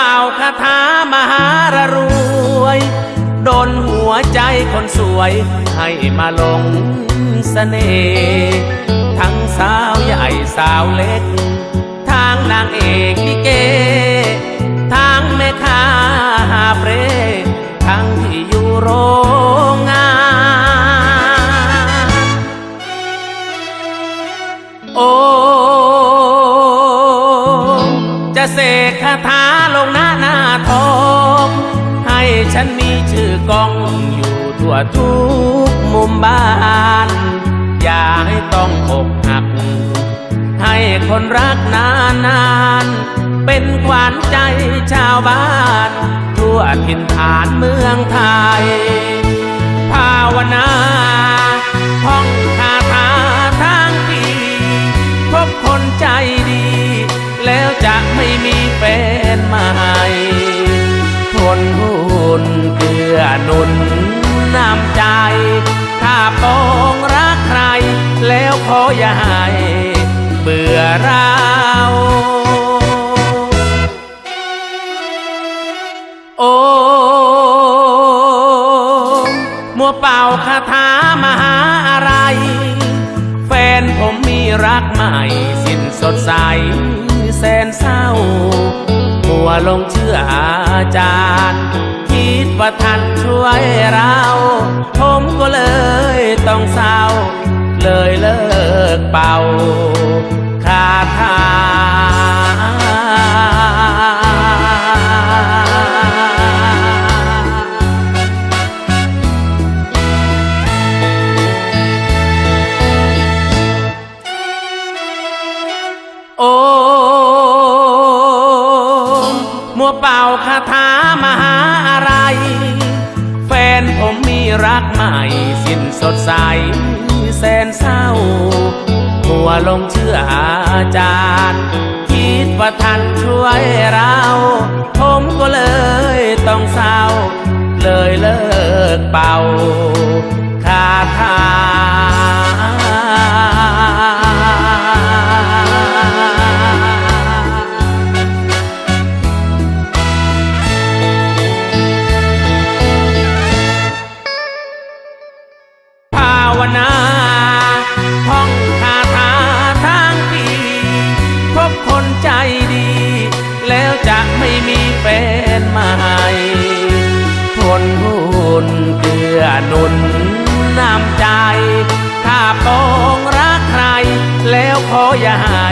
เป่าคาถามหารรวย โดนหัวใจคนสวย ให้มาหลงเสน่ห์ทั้งสาวใหญ่สาวเล็ก ทางนางเอกลิเก ทางแม่ค้าหาเปรทั้งที่อยู่โรงงาน โอ้ จะเส ฉันมีชื่อกองอยู่ทั่วทุกมุมบ้าน อย่าให้ต้องอกหัก ให้คนรักนานนานเป็นขวัญใจชาวบ้าน ทั่วถิ่นฐานเมืองไทย ภาวนาท่องคาถาทางปีพบคนใจดี แล้วจะไม่มีแฟน ถ้าปองรักใคร แล้วขออย่าให้เบื่อเราโอ้มัวเป่าคาถามหาอะไร แฟนผมมีรักใหม่ สิ้นสดใส แสนเศร้ามัวลงเชื่ออาจารย์ ว่าท่านช่วยเรา ผมก็เลยต้องเศร้า เลยเลิกเป่าคาถาโอ้มัวเป่าคาถามหาอะไร ผมมีรักใหม่สิ้นสดใส แสนเศร้า หัวลงเชื่ออาจารย์ คิดว่าท่านช่วยเรา ผมก็เลยต้องเศร้า เลยเลิกเป่าะไม่มีแฟนใหม่ทนหุ่นเกื้อหนุนน้ำใจ ถ้าปองรักใคร แล้วขออย่าให้